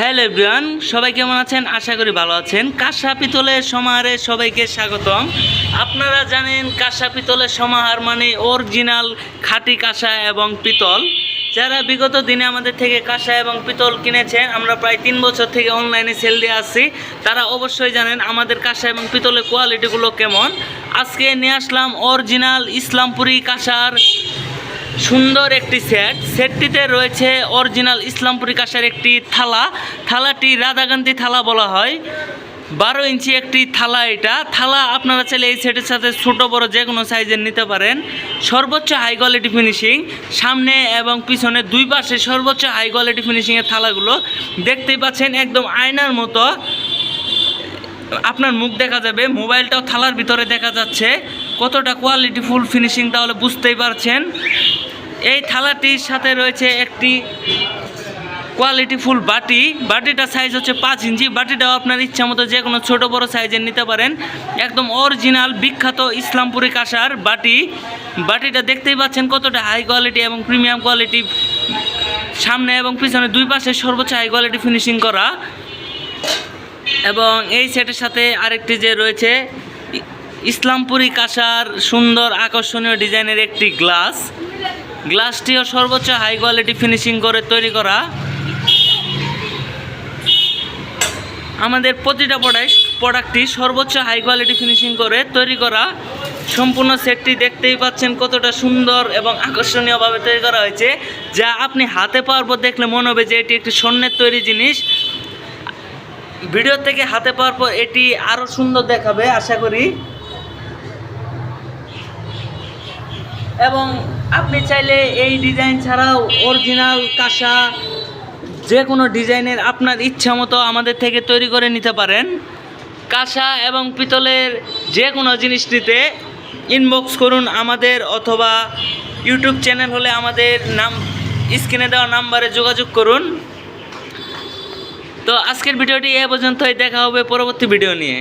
Hello everyone, সবাই কেমন আছেন? আশা করি ভালো আছেন। কাঁসা পিতলের সমাহারে সবাইকে স্বাগতম। আপনারা জানেন, কাঁসা পিতলের সমাহার মানে অরিজিনাল খাঁটি কাঁসা এবং পিতল। যারা বিগত দিনে আমাদের থেকে কাঁসা এবং পিতল কিনেছেন, আমরা প্রায় তিন বছর থেকে অনলাইনে সেল দিয়ে আসছি। তারা অবশ্যই জানেন আমাদের কাঁসা এবং পিতলের কোয়ালিটিগুলো কেমন। আজকে নিয়ে আসলাম অরিজিনাল ইসলামপুরি কাঁসার সুন্দর একটি সেট সেটটিতে রয়েছে অরিজিনাল ইসলামপুরি কাঁসার একটি থালা। থালাটি রাধাকান্তি থালা বলা হয়। বারো ইঞ্চি একটি থালা এটা। থালা আপনারা চাইলে এই সেটের সাথে ছোটো, বড় যে কোনো সাইজের নিতে পারেন। সর্বোচ্চ হাই কোয়ালিটি ফিনিশিং সামনে এবং পিছনে দুই পাশে সর্বোচ্চ হাই কোয়ালিটি ফিনিশিংয়ের থালাগুলো দেখতেই পাচ্ছেন একদম আয়নার মতো। আপনার মুখ দেখা যাবে, মোবাইলটাও থালার ভিতরে দেখা যাচ্ছে। কতটা কোয়ালিটি ফুল ফিনিশিং তাহলে বুঝতেই পারছেন। এই থালাটির সাথে রয়েছে একটি কোয়ালিটি ফুল বাটি। বাটিটার সাইজ হচ্ছে পাঁচ ইঞ্চি। বাটিটাও আপনার ইচ্ছা মতো যে কোনো ছোটো বড়ো সাইজের নিতে পারেন। একদম অরিজিনাল বিখ্যাত ইসলামপুরি কাঁসার বাটি। বাটিটা দেখতেই পাচ্ছেন কতটা হাই কোয়ালিটি এবং প্রিমিয়াম কোয়ালিটি সামনে এবং পিছনে দুই পাশে সর্বোচ্চ হাই কোয়ালিটি ফিনিশিং করা। এবং এই সেটের সাথে আরেকটি যে রয়েছে ইসলামপুরি কাঁসার সুন্দর আকর্ষণীয় ডিজাইনের একটি গ্লাস গ্লাসটিও সর্বোচ্চ হাই কোয়ালিটি ফিনিশিং করে তৈরি করা আমাদের প্রতিটা প্রোডাক্ট প্রোডাক্টটি সর্বোচ্চ হাই কোয়ালিটি ফিনিশিং করে তৈরি করা। সম্পূর্ণ সেটটি দেখতেই পাচ্ছেন কতটা সুন্দর এবং আকর্ষণীয়ভাবে তৈরি করা হয়েছে। যা আপনি হাতে পাওয়ার পর দেখলে মনে হবে যে এটি একটি স্বর্ণের তৈরি জিনিস। ভিডিও থেকে হাতে পাওয়ার পর এটি আরও সুন্দর দেখাবে, আশা করি। এবং আপনি চাইলে এই ডিজাইন ছাড়াও অরিজিনাল কাঁসা যে কোনো ডিজাইনের আপনার ইচ্ছা মতো আমাদের থেকে তৈরি করে নিতে পারেন। কাঁসা এবং পিতলের যে কোনো জিনিস নিতে ইনবক্স করুন আমাদের অথবা ইউটিউব চ্যানেল হলে আমাদের নাম স্ক্রিনে দেওয়া নাম্বারে যোগাযোগ করুন। তো আজকের ভিডিওটি এ পর্যন্তই, দেখা হবে পরবর্তী ভিডিও নিয়ে।